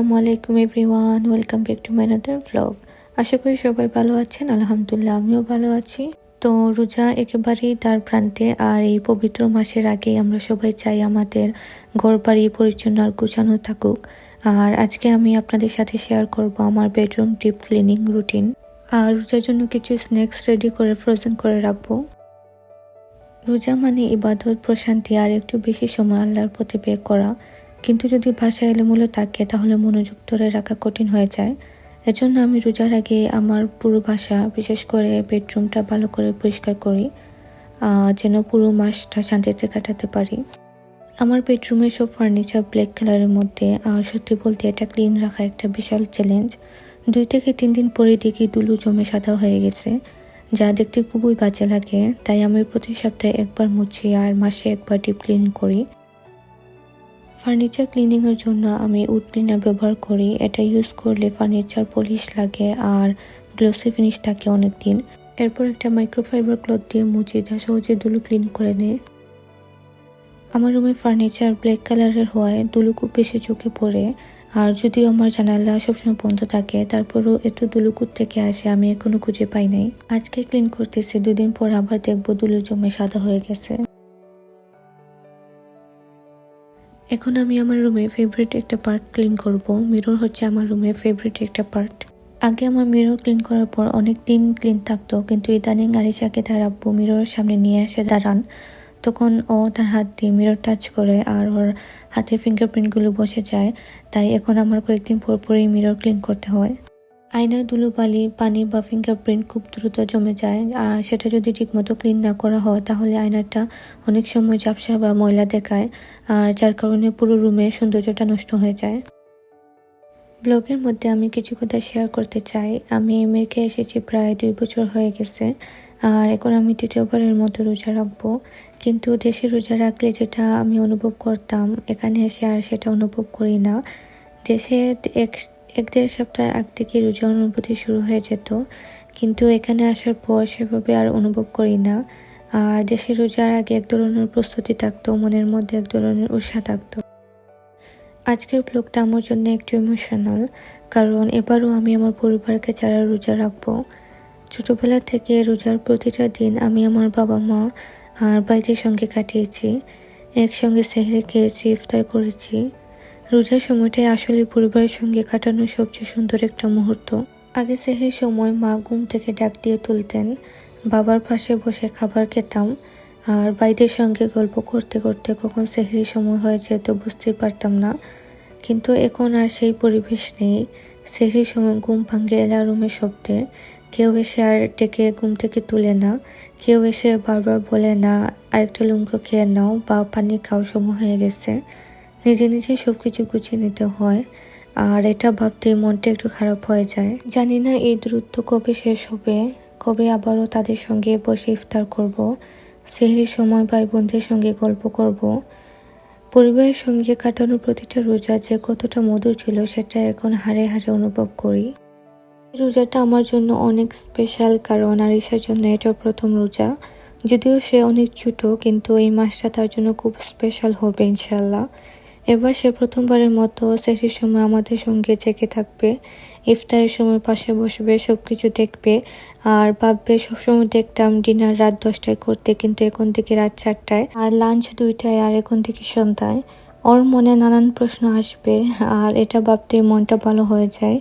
আসসালামু আলাইকুম everyone, welcome back to my another vlog আশা করি সবাই ভালো আছেন, আলহামদুলিল্লাহ আমিও ভালো আছি। তো রোজা একেবারেই তার প্রান্তে, আর এই পবিত্র মাসের আগে আমরা সবাই চাই আমাদের ঘর বাড়ি পরিচ্ছন্ন আর গুছানো থাকুক। আর আজকে আমি আপনাদের সাথে শেয়ার করব আমার বেডরুম ডিপ ক্লিনিং রুটিন আর রোজার জন্য কিছু স্ন্যাক্স রেডি করে ফ্রোজেন করে রাখব। রোজা মানে ইবাদত, প্রশান্তি, আর একটু বেশি সময় আল্লাহর প্রতি ব্যয় করা। কিন্তু যদি ভাষা এলোমেলো থাকে, তাহলে মনোযোগ ধরে রাখা কঠিন হয়ে যায়। এজন্য আমি রোজার আগে আমার পুরো ভাষা, বিশেষ করে বেডরুমটা ভালো করে পরিষ্কার করি যেন পুরো মাসটা শান্তিতে কাটাতে পারি। আমার বেডরুমের সব ফার্নিচার ব্ল্যাক কালারের মধ্যে সত্যি বলতে এটা ক্লিন রাখা একটা বিশাল চ্যালেঞ্জ। দুই থেকে তিন দিন পরে দেখি দুলু জমে সাদা হয়ে গেছে, যা দেখতে খুবই বাজে লাগে, তাই আমি প্রতি সপ্তাহে একবার মুছি আর মাসে একবার ডিপ ক্লিনিং করি। ফার্নিচার ক্লিনিংয়ের জন্য আমি উড ক্লিনার ব্যবহার করি। এটা ইউজ করলে ফার্নিচার পলিশ লাগে আর গ্লোসি ফিনিশ থাকে অনেক দিন এরপর একটা মাইক্রোফাইবার ক্লথ দিয়ে মুছি যা সহজে দুলু ক্লিন করে নেয় আমার রুমের ফার্নিচার ব্ল্যাক কালারের হওয়ায় দুলু খুব বেশি চোখে পড়ে। আর যদিও আমার জানালা সবসময় বন্ধ থাকে, তারপরও এত দুলুকুর থেকে আসে আমি এখনও খুঁজে পাই নাই। আজকে ক্লিন করতেছি, দুদিন পর আবার দেখব দুলু জমে সাদা হয়ে গেছে। এখন আমি আমার রুমে ফেভারিট একটা পার্ট ক্লিন করব। মিরর হচ্ছে আমার রুমের ফেভারিট একটা পার্ট আগে আমার মিরর ক্লিন করার পর অনেক দিন ক্লিন থাকতো, কিন্তু ইদানিং আরিশাকে তার আব্বু মিররের সামনে নিয়ে আসে দাঁড়ান। তখন ও তার হাত দিয়ে মিরর টাচ করে আর ওর হাতের ফিঙ্গারপ্রিন্টগুলো বসে যায়। তাই এখন আমার কয়েকদিন পরপরই মিরর ক্লিন করতে হয়। আয়নায় ধুলোবালি পানি বা ফিঙ্গারপ্রিন্ট খুব দ্রুত জমে যায়, আর সেটা যদি ঠিকমতো ক্লিন না করা হয়, তাহলে আয়নাটা অনেক সময় ঝাপসা বা ময়লা দেখায়, আর যার কারণে পুরো রুমের সৌন্দর্যটা নষ্ট হয়ে যায়। ব্লগের মধ্যে আমি কিছু কথা শেয়ার করতে চাই। আমি আমেরিকা এসেছি প্রায় দুই বছর হয়ে গেছে, আর এখন আমি তৃতীয়বারের মতো রোজা রাখব। কিন্তু দেশে রোজা রাখলে যেটা আমি অনুভব করতাম, এখানে এসে আর সেটা অনুভব করি না। দেশে এক এক দেড় সপ্তাহ আগ থেকে রোজা অনুভূতি শুরু হয়ে যেত, কিন্তু এখানে আসার পর সেভাবে আর অনুভব করি না। আর দেশে রোজার আগে এক ধরনের প্রস্তুতি থাকতো, মনের মধ্যে এক ধরনের উৎসাহ থাকতো। আজকের ব্লগটা আমার জন্য একটু ইমোশনাল কারণ এবারও আমি আমার পরিবারকে যারা রোজা রাখব, ছোটোবেলা থেকে রোজার প্রতিটা দিন আমি আমার বাবা মা আর বাইদের সঙ্গে কাটিয়েছি। একসঙ্গে সেহরে খেয়েছি, ইফতার করেছি। রোজার সময়টাই আসলে পরিবারের সঙ্গে কাটানো সবচেয়ে সুন্দর একটা মুহূর্ত। আগে সেহরির সময় মা ঘুম থেকে ডাক দিয়ে তুলতেন, বাবার পাশে বসে খাবার খেতাম, আর বাইদের সঙ্গে গল্প করতে করতে কখন সেহরির সময় হয়ে যেত বুঝতেই পারতাম না। কিন্তু এখন আর সেই পরিবেশ নেই। সেহরির সময় ঘুম ভাঙ্গে রুমের শব্দে। কেউ এসে আর ডেকে ঘুম থেকে তুলে না। কেউ এসে বারবার বলে, না, আরেকটা লুঙ্ক খেয়ে নাও বা পানি খাওয়া সময় হয়ে গেছে। নিজে নিজে সব কিছু গুছিয়ে নিতে হয়। আর এটা ভাবতেই মনটা একটু খারাপ হয়ে যায়। জানি না এই দূরত্ব কবে শেষ হবে। কবে আবারও তাদের সঙ্গে বসে ইফতার করব। সেহরির সময় ভাই বোনদের সঙ্গে গল্প করব। পরিবারের সঙ্গে কাটানোর প্রতিটা রোজা যে কতটা মধুর ছিল, সেটা এখন হারে হারে অনুভব করি। রোজাটা আমার জন্য অনেক স্পেশাল কারণ আরিসার জন্য এটা প্রথম রোজা। যদিও সে অনেক ছোট, কিন্তু এই মাসটা তার জন্য খুব স্পেশাল হবে ইনশাল্লাহ এবার সে প্রথমবারের মতো সেটির সময় আমাদের সঙ্গে জেগে থাকবে। ইফতারের সময় পাশে বসবে সব কিছু দেখবে আর ভাববে, সবসময় দেখতাম ডিনার রাত দশটায় করতে কিন্তু এখন থেকে রাত চারটায় আর লাঞ্চ দুইটায় আর এখন থেকে সন্ধ্যায়। ওর মনে নানান প্রশ্ন আসবে আর এটা ভাবতে মনটা ভালো হয়ে যায়।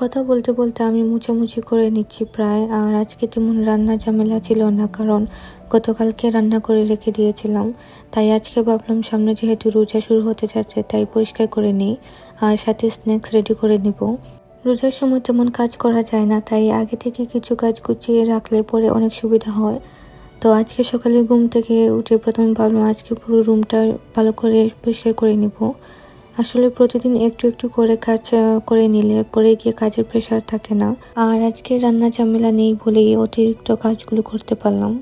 কথা বলতে বলতে আমি মুছামুছি করে নিচ্ছি প্রায়। আর আজকে তেমন রান্নার ঝামেলা ছিল না, কারণ গতকালকে রান্না করে রেখে দিয়েছিলাম। তাই আজকে ভাবলাম সামনে যেহেতু রোজা শুরু হতে যাচ্ছে, তাই পরিষ্কার করে নিই। আর সাথে স্ন্যাক্স রেডি করে নিব। রোজার সময় তেমন কাজ করা যায় না, তাই আগে থেকে কিছু কাজ গুছিয়ে রাখলে পরে অনেক সুবিধা হয়। তো আজকে সকালে ঘুম থেকে উঠে প্রথমে ভাবলাম আজকে পুরো রুমটা ভালো করে পরিষ্কার করে নিব। আসলে প্রতিদিন একটু একটু করে কাজ করে নিলে পরে গিয়ে কাজের প্রেশার থাকে না। আর আজকে রান্না ঝামেলা নেই বলেই অতিরিক্ত কাজগুলো করতে পারলাম।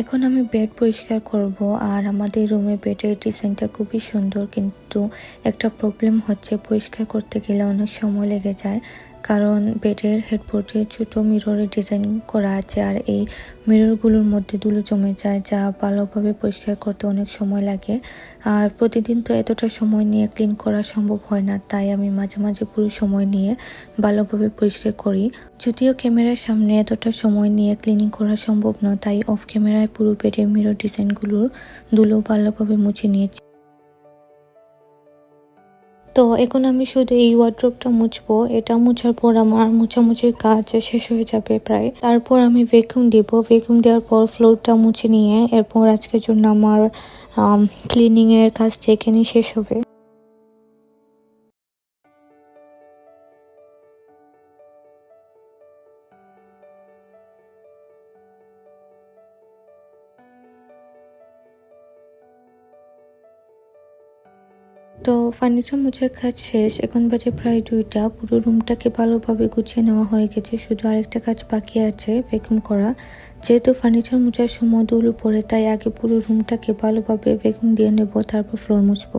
এখন আমি বেড পরিষ্কার করব আর আমাদের রুমে বেডের ডিজাইনটা খুবই সুন্দর কিন্তু একটা প্রবলেম হচ্ছে পরিষ্কার করতে গেলে অনেক সময় লেগে যায়। কারণ বেডের হেডবোর্ডে ছোট মিররের ডিজাইন করা আছে আর এই মিররগুলোর মধ্যে ধুলো জমে যায়, যা ভালোভাবে পরিষ্কার করতে অনেক সময় লাগে। আর প্রতিদিন তো এতটা সময় নিয়ে ক্লিন করা সম্ভব হয় না, তাই আমি মাঝে মাঝে পুরো সময় নিয়ে ভালোভাবে পরিষ্কার করি। যদিও ক্যামেরার সামনে এতটা সময় নিয়ে ক্লিনিং করা সম্ভব নয়, তাই অফ ক্যামেরায় পুরো বেডের মিরর ডিজাইনগুলোর ধুলো ভালোভাবে মুছে নিয়েছি। তো এখন আমি শুধু এই ওয়ার্ড্রপটা মুছবো, এটা মুছার পর আমার মুছামুছির কাজ শেষ হয়ে যাবে প্রায়। তারপর আমি ভ্যাকুম দিব ভ্যাকুম দেওয়ার পর ফ্লোরটা মুছে নিয়ে এরপর আজকের জন্য আমার ক্লিনিংয়ের কাজটা এখানেই শেষ হবে। তো ফার্নিচার মোছার কাজ শেষ। এখন বাজে প্রায় দুইটা। পুরো রুমটাকে ভালোভাবে গুছিয়ে নেওয়া হয়ে গেছে। শুধু আরেকটা কাজ বাকি আছে ভ্যাকুম করা। যেহেতু ফার্নিচার মোছার সময় দুলো পড়ে তাই আগে পুরো রুমটাকে ভালোভাবে ভ্যাকুম দিয়ে নেব, তারপর ফ্লোর মুছবো।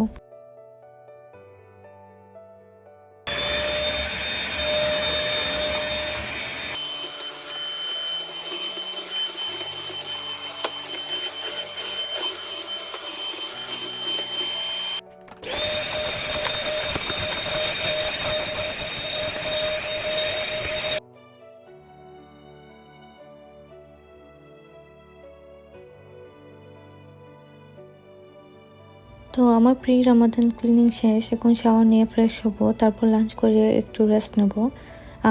তো আমার প্রি রামাদান ক্লিনিং শেষ, এখন শাওয়ার নিয়ে ফ্রেশ হব, তারপর লাঞ্চ করে একটু রেস্ট নেব।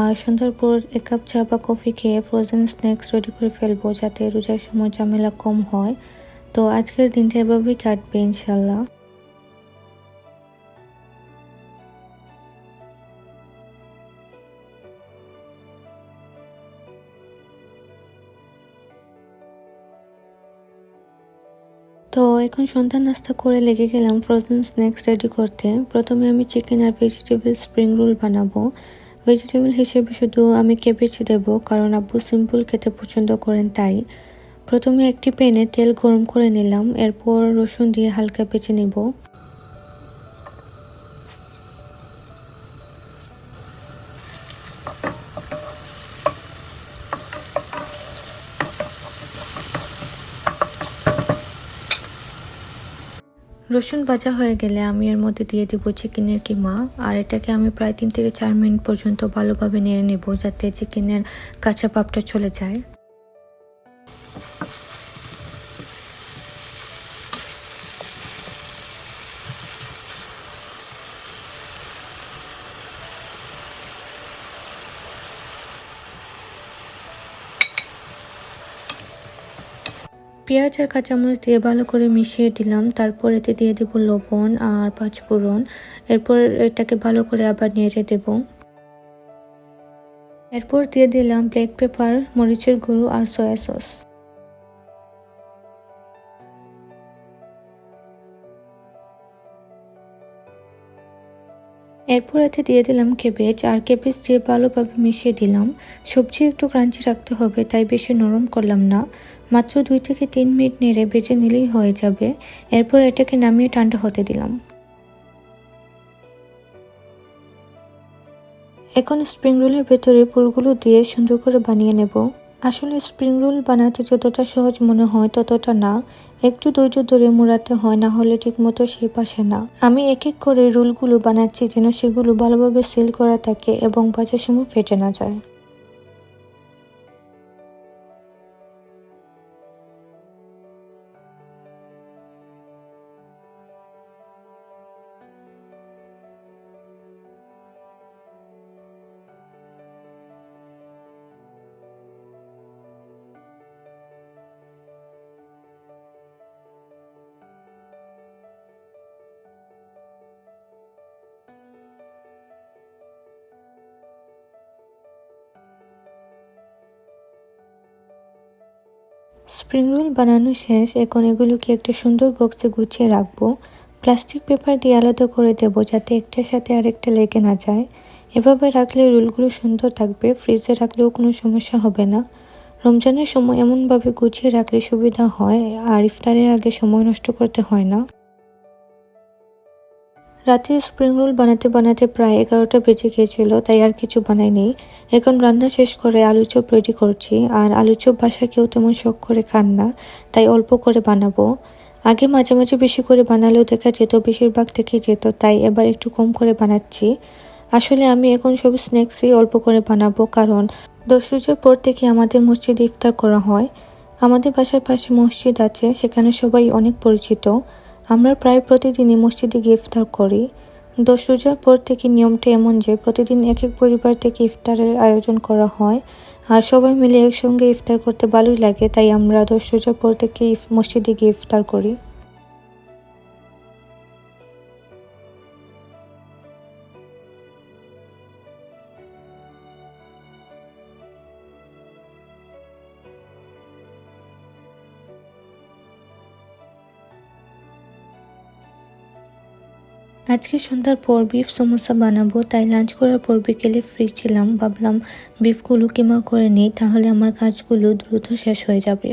আর সন্ধ্যার পর এক কাপ চা বা কফি খেয়ে ফ্রোজেন স্ন্যাক্স রেডি করে ফেলব, যাতে রোজার সময় ঝামেলা কম হয়। তো আজকের দিনটা এভাবেই কাটবে ইনশাল্লাহ এখন সন্ধ্যা নাস্তা করে লেগে গেলাম ফ্রোজেন স্ন্যাক্স রেডি করতে। প্রথমে আমি চিকেন আর ভেজিটেবল স্প্রিং রোল বানাবো। ভেজিটেবল হিসেবে শুধু আমি কেবেজ দেব, কারণ আব্বু সিম্পল খেতে পছন্দ করেন তাই। প্রথমে একটি প্যানে তেল গরম করে নিলাম, এরপর রসুন দিয়ে হালকা বেছে নেব। রসুন ভাজা হয়ে গেলে আমি এর মধ্যে দিয়ে দেবো চিকেনের কিমা, আর এটাকে আমি প্রায় তিন থেকে চার মিনিট পর্যন্ত ভালোভাবে নেড়ে নেব যাতে চিকেনের কাঁচা পাপটা চলে যায়। পেঁয়াজ আর কাঁচামরিচ দিয়ে ভালো করে মিশিয়ে দিলাম। তারপর এতে দিয়ে দেবো লবণ আর পাঁচফোড়ন এরপর এটাকে ভালো করে আবার নেড়ে দেব। এরপর দিয়ে দিলাম ব্ল্যাক পেপার মরিচের গুঁড়ো আর সয়া সস এরপর এতে দিয়ে দিলাম কেবেজ আর কেবেজ দিয়ে ভালোভাবে মিশিয়ে দিলাম। সবজি একটু ক্রাঞ্চি রাখতে হবে, তাই বেশি নরম করলাম না। মাত্র দুই থেকে তিন মিনিট নেড়ে বেজে নিলেই হয়ে যাবে। এরপর এটাকে নামিয়ে ঠান্ডা হতে দিলাম। এখন স্প্রিং রোলের ভেতরে পুরগুলো দিয়ে সুন্দর করে বানিয়ে নেব। আসলে স্প্রিং রোল বানাতে যতটা সহজ মনে হয় ততটা না। একটু ধৈর্য ধরে মোড়াতে হয়, না হলে ঠিক মতো সেই পাশে না। আমি এক এক করে রোলগুলো বানাচ্ছি যেন সেগুলো ভালোভাবে সেল করা থাকে এবং বাজার সময় ফেটে না যায়। স্প্রিং রোল বানানো শেষ, এখন এগুলোকে একটা সুন্দর বক্সে গুছিয়ে রাখব। প্লাস্টিক পেপার দিয়ে আলাদা করে দেবো যাতে একটার সাথে আরেকটা লেগে না যায়। এভাবে রাখলে রোলগুলো সুন্দর থাকবে, ফ্রিজে রাখলেও কোনো সমস্যা হবে না। রমজানের সময় এমনভাবে গুছিয়ে রাখলে সুবিধা হয়, আর ইফতারের আগে সময় নষ্ট করতে হয় না। রাতে স্প্রিং রোল বানাতে বানাতে প্রায় এগারোটা বেজে গিয়েছিল, তাই আর কিছু বানাইনি। এখন রান্না শেষ করে আলু চপ রেডি করছি, আর আলু চপ বাসা কেউ তেমন শখ করে খান না, তাই অল্প করে বানাবো। আগে মাঝে মাঝে বেশি করে বানালেও দেখা যেত বেশিরভাগ থেকে যেত, তাই এবার একটু কম করে বানাচ্ছি। আসলে আমি এখন সব স্ন্যাক্সই অল্প করে বানাবো, কারণ দশ রোজার পর থেকে আমাদের মসজিদে ইফতার করা হয়। আমাদের বাসার পাশে মসজিদ আছে, সেখানে সবাই অনেক পরিচিত। আমরা প্রায় প্রতিদিনই মসজিদে গিয়ে ইফতার করি। দশ রোজার পর থেকে নিয়মটা এমন যে, প্রতিদিন এক এক পরিবার থেকে ইফতারের আয়োজন করা হয় আর সবাই মিলে একসঙ্গে ইফতার করতে ভালোই লাগে, তাই আমরা দশ রোজার পর থেকে মসজিদে গিয়ে ইফতার করি। আজকে সন্ধ্যার পর বিফ সমোসা বানাবো, তাই লাঞ্চ করার পর বিকেলে ফ্রি ছিলাম। ভাবলাম বিফগুলো কিমা করে নিই, তাহলে আমার কাজগুলো দ্রুত শেষ হয়ে যাবে।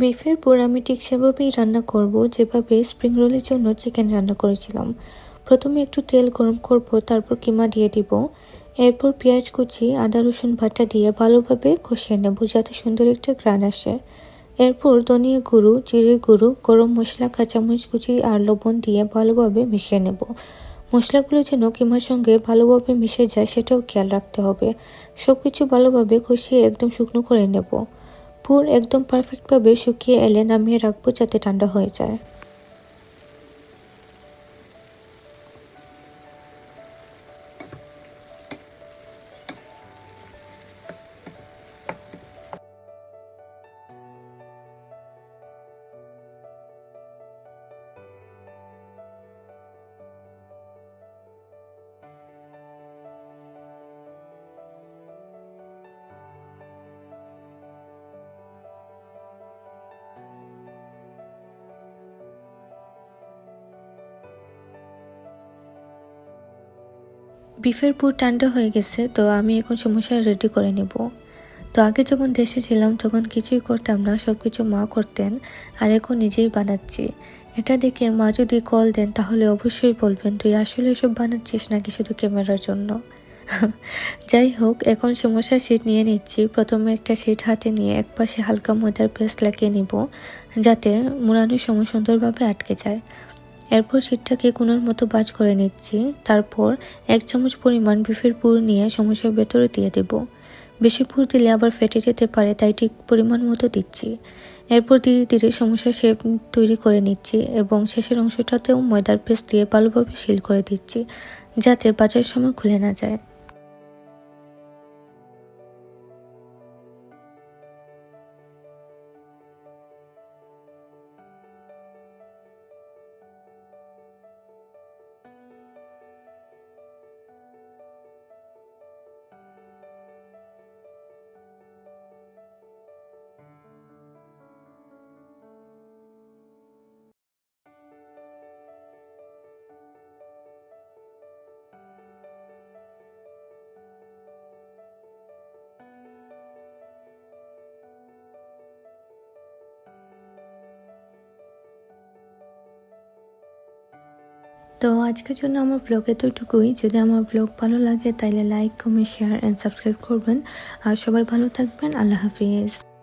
বিফের পর আমি ঠিক সেভাবেই রান্না করব, যেভাবে স্প্রিং রোলের জন্য চিকেন রান্না করেছিলাম। প্রথমে একটু তেল গরম করব, তারপর কিমা দিয়ে দিব। এরপর পেঁয়াজ কুচি, আদা, রসুন বাটা দিয়ে ভালোভাবে কষিয়ে নেব যাতে সুন্দর একটা গ্রান আসে। এরপর ধনিয়া গুঁড়ো, জিরে গুঁড়ো, গরম মশলা, কাঁচামরিচ কুচি আর লবণ দিয়ে ভালোভাবে মিশিয়ে নেব। মশলাগুলো যেন কিমার সঙ্গে ভালোভাবে মিশে যায় সেটাও খেয়াল রাখতে হবে। সব কিছু ভালোভাবে কষিয়ে একদম শুকনো করে নেব। পুর একদম পারফেক্টভাবে শুকিয়ে এলে নামিয়ে রাখব যাতে ঠান্ডা হয়ে যায়। বিফের পুর ঠান্ডা হয়ে গেছে, তো আমি এখন সমস্যা রেডি করে নেব। তো আগে যখন দেশে ছিলাম, তখন কিছুই করতাম না সব কিছু মা করতেন, আর এখন নিজেই বানাচ্ছি। এটা দেখে মা যদি কল দেন, তাহলে অবশ্যই বলবেন, তুই আসলে এসব বানাচ্ছিস নাকি শুধু ক্যামেরার জন্য? যাই হোক, এখন সমস্যার শিট নিয়ে নিচ্ছি। প্রথমে একটা শিট হাতে নিয়ে এক পাশে হালকা ময়দার পেস্ট লাগিয়ে নিব, যাতে মুড়ানোর সময় সুন্দরভাবে আটকে যায়। এরপর শীতটাকে কোনোর মতো বাজ করে নিচ্ছি। তারপর এক চামচ পরিমাণ বিফের পুর নিয়ে সমস্যার ভেতরে দিয়ে দেব। বেশি পুর দিলে আবার ফেটে যেতে পারে, তাই ঠিক পরিমাণ মতো দিচ্ছি। এরপর ধীরে ধীরে সমস্যার শেপ তৈরি করে নিচ্ছি এবং শেষের অংশটাতেও ময়দার পেস্ট দিয়ে ভালোভাবে সিল করে দিচ্ছি, যাতে বাজার সময় খুলে না যায়। তো আজকের জন্য আমার ব্লগ এতটুকুই। যদি আমার ব্লগ ভালো লাগে তাহলে like comment share and subscribe করবেন। আর সবাই ভালো থাকবেন। আল্লাহ হাফিজ।